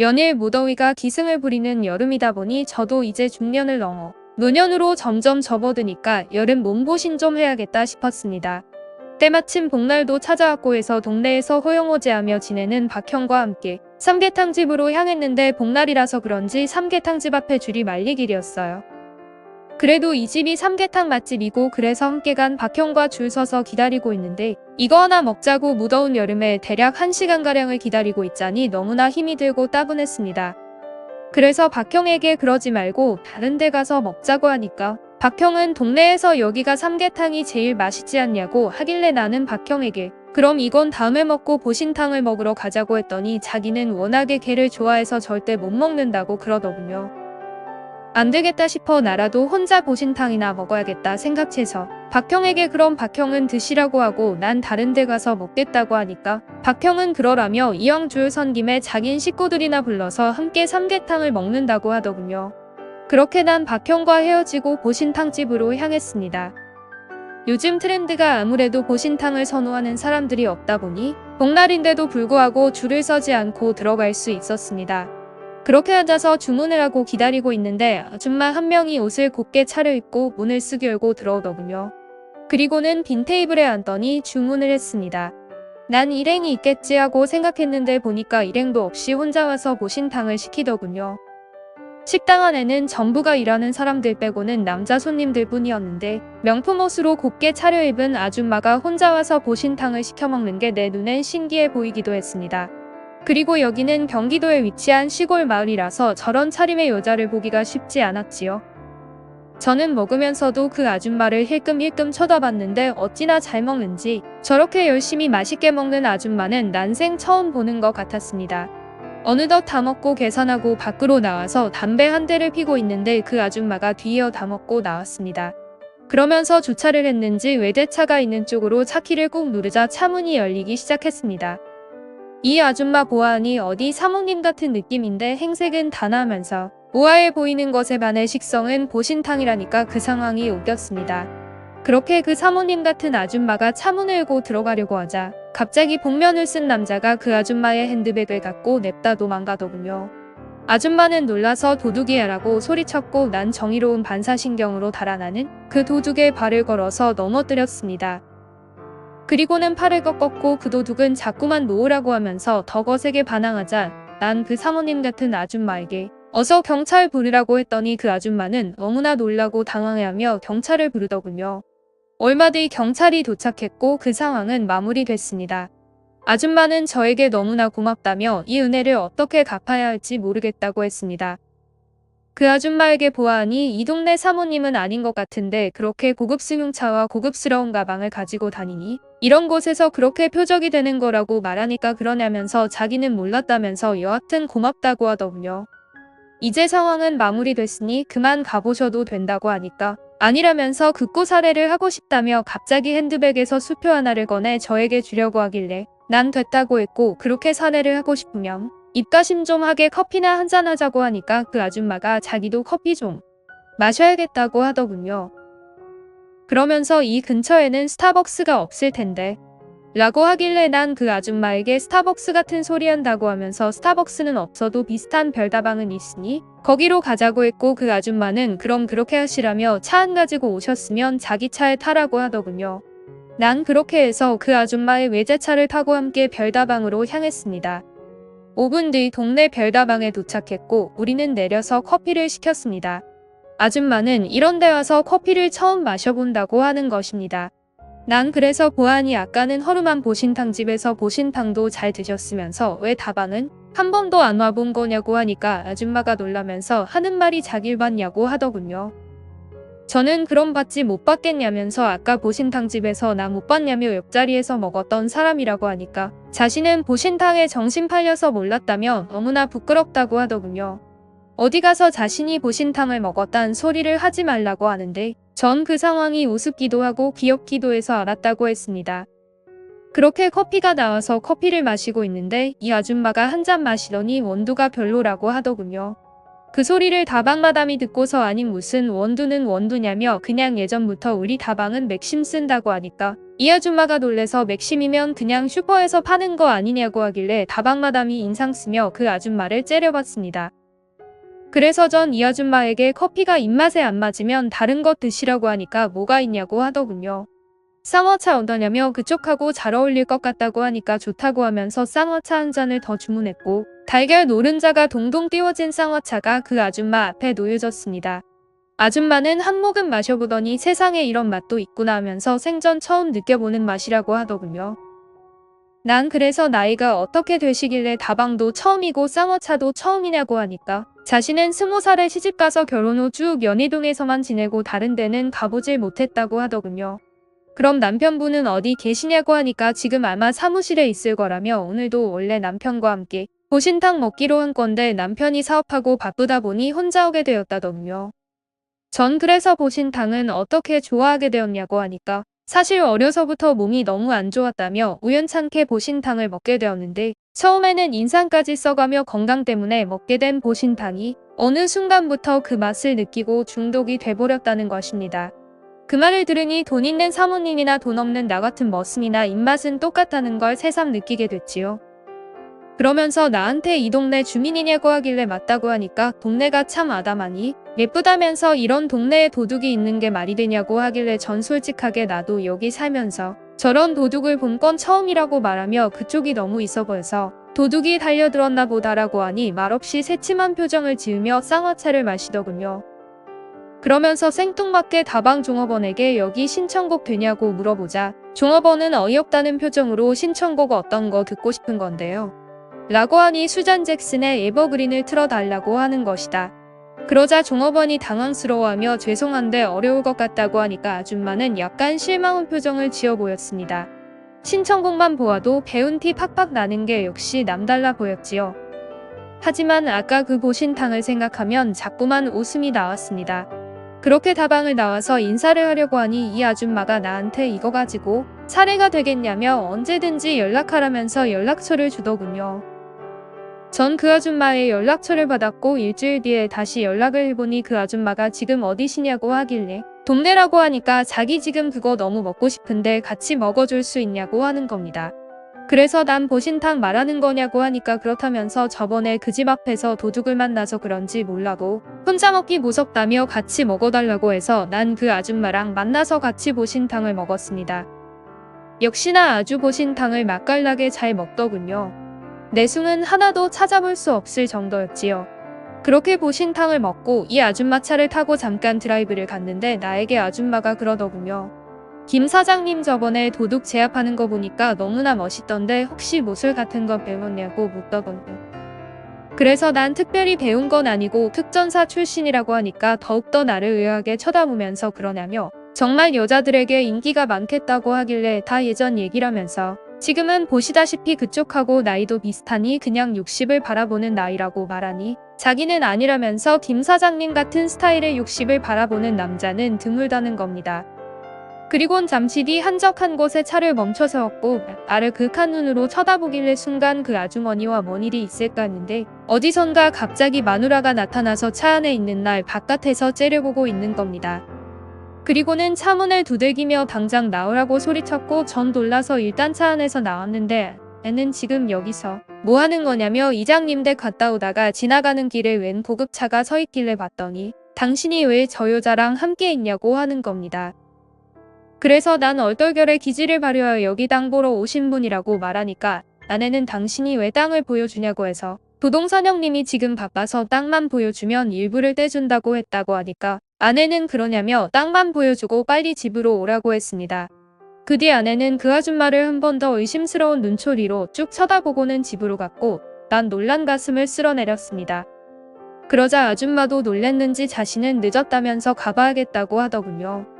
연일 무더위가 기승을 부리는 여름이다 보니 저도 이제 중년을 넘어 노년으로 점점 접어드니까 여름 몸보신 좀 해야겠다 싶었습니다. 때마침 복날도 찾아왔고 해서 동네에서 호영호제하며 지내는 박형과 함께 삼계탕집으로 향했는데 복날이라서 그런지 삼계탕집 앞에 줄이 말릴 길이었어요. 그래도 이 집이 삼계탕 맛집이고 그래서 함께 간 박형과 줄 서서 기다리고 있는데 이거 하나 먹자고 무더운 여름에 대략 1시간가량을 기다리고 있자니 너무나 힘이 들고 따분했습니다. 그래서 박형에게 그러지 말고 다른 데 가서 먹자고 하니까 박형은 동네에서 여기가 삼계탕이 제일 맛있지 않냐고 하길래 나는 박형에게 그럼 이건 다음에 먹고 보신탕을 먹으러 가자고 했더니 자기는 워낙에 게를 좋아해서 절대 못 먹는다고 그러더군요. 안 되겠다 싶어 나라도 혼자 보신탕이나 먹어야겠다 생각해서 박형에게 그럼 박형은 드시라고 하고 난 다른 데 가서 먹겠다고 하니까 박형은 그러라며 이왕 줄선 김에 자긴 식구들이나 불러서 함께 삼계탕을 먹는다고 하더군요. 그렇게 난 박형과 헤어지고 보신탕집으로 향했습니다. 요즘 트렌드가 아무래도 보신탕을 선호하는 사람들이 없다 보니 복날인데도 불구하고 줄을 서지 않고 들어갈 수 있었습니다. 그렇게 앉아서 주문을 하고 기다리고 있는데 아줌마 한 명이 옷을 곱게 차려입고 문을 쓱 열고 들어오더군요. 그리고는 빈 테이블에 앉더니 주문을 했습니다. 난 일행이 있겠지 하고 생각했는데 보니까 일행도 없이 혼자 와서 보신탕을 시키더군요. 식당 안에는 전부가 일하는 사람들 빼고는 남자 손님들 뿐이었는데 명품 옷으로 곱게 차려입은 아줌마가 혼자 와서 보신탕을 시켜 먹는 게 내 눈엔 신기해 보이기도 했습니다. 그리고 여기는 경기도에 위치한 시골 마을이라서 저런 차림의 여자를 보기가 쉽지 않았지요. 저는 먹으면서도 그 아줌마를 힐끔힐끔 쳐다봤는데 어찌나 잘 먹는지 저렇게 열심히 맛있게 먹는 아줌마는 난생 처음 보는 것 같았습니다. 어느덧 다 먹고 계산하고 밖으로 나와서 담배 한 대를 피고 있는데 그 아줌마가 뒤이어 다 먹고 나왔습니다. 그러면서 주차를 했는지 외제차가 있는 쪽으로 차키를 꾹 누르자 차문이 열리기 시작했습니다. 이 아줌마 보아하니 어디 사모님 같은 느낌인데 행색은 단아하면서 우아해 보이는 것에 반해 식성은 보신탕이라니까 그 상황이 웃겼습니다. 그렇게 그 사모님 같은 아줌마가 차문을 열고 들어가려고 하자 갑자기 복면을 쓴 남자가 그 아줌마의 핸드백을 갖고 냅다 도망가더군요. 아줌마는 놀라서 도둑이야라고 소리쳤고 난 정의로운 반사신경으로 달아나는 그 도둑에 발을 걸어서 넘어뜨렸습니다. 그리고는 팔을 꺾었고 그 도둑은 자꾸만 놓으라고 하면서 더 거세게 반항하자 난 그 사모님 같은 아줌마에게 어서 경찰 부르라고 했더니 그 아줌마는 너무나 놀라고 당황해하며 경찰을 부르더군요. 얼마 뒤 경찰이 도착했고 그 상황은 마무리됐습니다. 아줌마는 저에게 너무나 고맙다며 이 은혜를 어떻게 갚아야 할지 모르겠다고 했습니다. 그 아줌마에게 보아하니 이 동네 사모님은 아닌 것 같은데 그렇게 고급 승용차와 고급스러운 가방을 가지고 다니니 이런 곳에서 그렇게 표적이 되는 거라고 말하니까 그러냐면서 자기는 몰랐다면서 여하튼 고맙다고 하더군요. 이제 상황은 마무리됐으니 그만 가보셔도 된다고 하니까 아니라면서 극고 사례를 하고 싶다며 갑자기 핸드백에서 수표 하나를 꺼내 저에게 주려고 하길래 난 됐다고 했고 그렇게 사례를 하고 싶으면 입가심 좀 하게 커피나 한잔 하자고 하니까 그 아줌마가 자기도 커피 좀 마셔야겠다고 하더군요. 그러면서 이 근처에는 스타벅스가 없을 텐데 라고 하길래 난 그 아줌마에게 스타벅스 같은 소리 한다고 하면서 스타벅스는 없어도 비슷한 별다방은 있으니 거기로 가자고 했고 그 아줌마는 그럼 그렇게 하시라며 차 안 가지고 오셨으면 자기 차에 타라고 하더군요. 난 그렇게 해서 그 아줌마의 외제차를 타고 함께 별다방으로 향했습니다. 5분 뒤 동네 별다방에 도착했고 우리는 내려서 커피를 시켰습니다. 아줌마는 이런 데 와서 커피를 처음 마셔본다고 하는 것입니다. 난 그래서 보아하니 아까는 허름한 보신탕집에서 보신탕도 잘 드셨으면서 왜 다방은 한 번도 안 와본 거냐고 하니까 아줌마가 놀라면서 하는 말이 자길 봤냐고 하더군요. 저는 그럼 받지 못 받겠냐면서 아까 보신탕집에서 나못 받냐며 옆자리에서 먹었던 사람이라고 하니까 자신은 보신탕에 정신 팔려서 몰랐다며 너무나 부끄럽다고 하더군요. 어디 가서 자신이 보신탕을 먹었단 소리를 하지 말라고 하는데 전 그 상황이 우습기도 하고 귀엽기도 해서 알았다고 했습니다. 그렇게 커피가 나와서 커피를 마시고 있는데 이 아줌마가 한 잔 마시더니 원두가 별로라고 하더군요. 그 소리를 다방 마담이 듣고서 아닌 무슨 원두는 원두냐며 그냥 예전부터 우리 다방은 맥심 쓴다고 하니까 이 아줌마가 놀래서 맥심이면 그냥 슈퍼에서 파는 거 아니냐고 하길래 다방마담이 인상 쓰며 그 아줌마를 째려봤습니다. 그래서 전 이 아줌마에게 커피가 입맛에 안 맞으면 다른 것 드시라고 하니까 뭐가 있냐고 하더군요. 쌍화차 어떠냐며 그쪽하고 잘 어울릴 것 같다고 하니까 좋다고 하면서 쌍화차 한 잔을 더 주문했고 달걀 노른자가 동동 띄워진 쌍화차가 그 아줌마 앞에 놓여졌습니다. 아줌마는 한 모금 마셔보더니 세상에 이런 맛도 있구나 하면서 생전 처음 느껴보는 맛이라고 하더군요. 난 그래서 나이가 어떻게 되시길래 다방도 처음이고 쌍화차도 처음이냐고 하니까 자신은 스무 살에 시집가서 결혼 후 쭉 연희동에서만 지내고 다른 데는 가보질 못했다고 하더군요. 그럼 남편분은 어디 계시냐고 하니까 지금 아마 사무실에 있을 거라며 오늘도 원래 남편과 함께 보신탕 먹기로 한 건데 남편이 사업하고 바쁘다 보니 혼자 오게 되었다더군요. 전 그래서 보신탕은 어떻게 좋아하게 되었냐고 하니까 사실 어려서부터 몸이 너무 안 좋았다며 우연찮게 보신탕을 먹게 되었는데 처음에는 인상까지 써가며 건강 때문에 먹게 된 보신탕이 어느 순간부터 그 맛을 느끼고 중독이 돼버렸다는 것입니다. 그 말을 들으니 돈 있는 사모님이나 돈 없는 나 같은 머슴이나 입맛은 똑같다는 걸 새삼 느끼게 됐지요. 그러면서 나한테 이 동네 주민이냐고 하길래 맞다고 하니까 동네가 참 아담하니 예쁘다면서 이런 동네에 도둑이 있는 게 말이 되냐고 하길래 전 솔직하게 나도 여기 살면서 저런 도둑을 본 건 처음이라고 말하며 그쪽이 너무 있어 보여서 도둑이 달려들었나 보다라고 하니 말없이 새침한 표정을 지으며 쌍화차를 마시더군요. 그러면서 생뚱맞게 다방 종업원에게 여기 신청곡 되냐고 물어보자 종업원은 어이없다는 표정으로 신청곡 어떤 거 듣고 싶은 건데요. 라고 하니 수잔 잭슨의 에버그린을 틀어달라고 하는 것이다. 그러자 종업원이 당황스러워하며 죄송한데 어려울 것 같다고 하니까 아줌마는 약간 실망한 표정을 지어 보였습니다. 신청곡만 보아도 배운 티 팍팍 나는 게 역시 남달라 보였지요. 하지만 아까 그 보신탕을 생각하면 자꾸만 웃음이 나왔습니다. 그렇게 다방을 나와서 인사를 하려고 하니 이 아줌마가 나한테 이거 가지고 사례가 되겠냐며 언제든지 연락하라면서 연락처를 주더군요. 전 그 아줌마의 연락처를 받았고 일주일 뒤에 다시 연락을 해보니 그 아줌마가 지금 어디시냐고 하길래 동네라고 하니까 자기 지금 그거 너무 먹고 싶은데 같이 먹어줄 수 있냐고 하는 겁니다. 그래서 난 보신탕 말하는 거냐고 하니까 그렇다면서 저번에 그 집 앞에서 도둑을 만나서 그런지 몰라고 혼자 먹기 무섭다며 같이 먹어달라고 해서 난 그 아줌마랑 만나서 같이 보신탕을 먹었습니다. 역시나 아주 보신탕을 맛깔나게 잘 먹더군요. 내숭은 하나도 찾아볼 수 없을 정도였지요. 그렇게 보신탕을 먹고 이 아줌마 차를 타고 잠깐 드라이브를 갔는데 나에게 아줌마가 그러더군요. 김 사장님 저번에 도둑 제압하는 거 보니까 너무나 멋있던데 혹시 모술 같은 거 배웠냐고 묻더군요. 그래서 난 특별히 배운 건 아니고 특전사 출신이라고 하니까 더욱더 나를 의아하게 쳐다보면서 그러냐며 정말 여자들에게 인기가 많겠다고 하길래 다 예전 얘기라면서 지금은 보시다시피 그쪽하고 나이도 비슷하니 그냥 60을 바라보는 나이라고 말하니 자기는 아니라면서 김 사장님 같은 스타일의 60을 바라보는 남자는 드물다는 겁니다. 그리곤 잠시 뒤 한적한 곳에 차를 멈춰 세웠고 나를 극한 눈으로 쳐다보길래 순간 그 아주머니와 뭔 일이 있을까 했는데 어디선가 갑자기 마누라가 나타나서 차 안에 있는 날 바깥에서 째려보고 있는 겁니다. 그리고는 차 문을 두들기며 당장 나오라고 소리쳤고 전 놀라서 일단 차 안에서 나왔는데 애는 지금 여기서 뭐 하는 거냐며 이장님 댁 갔다 오다가 지나가는 길에 웬 고급차가 서 있길래 봤더니 당신이 왜 저 여자랑 함께 있냐고 하는 겁니다. 그래서 난 얼떨결에 기지를 발휘하여 여기 땅 보러 오신 분이라고 말하니까 아내는 당신이 왜 땅을 보여주냐고 해서 부동산 형님이 지금 바빠서 땅만 보여주면 일부를 떼준다고 했다고 하니까 아내는 그러냐며 땅만 보여주고 빨리 집으로 오라고 했습니다. 그 뒤 아내는 그 아줌마를 한 번 더 의심스러운 눈초리로 쭉 쳐다보고는 집으로 갔고 난 놀란 가슴을 쓸어내렸습니다. 그러자 아줌마도 놀랬는지 자신은 늦었다면서 가봐야겠다고 하더군요.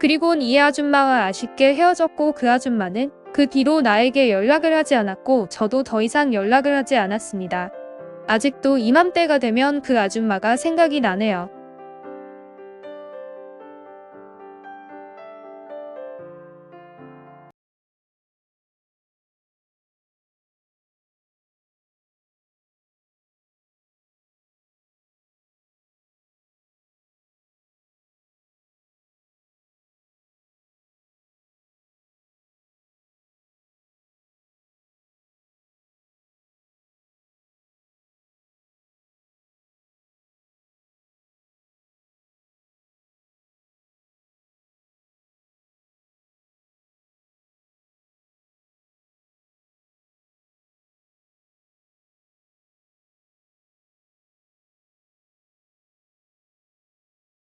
그리곤 이 아줌마와 아쉽게 헤어졌고 그 아줌마는 그 뒤로 나에게 연락을 하지 않았고 저도 더 이상 연락을 하지 않았습니다. 아직도 이맘때가 되면 그 아줌마가 생각이 나네요.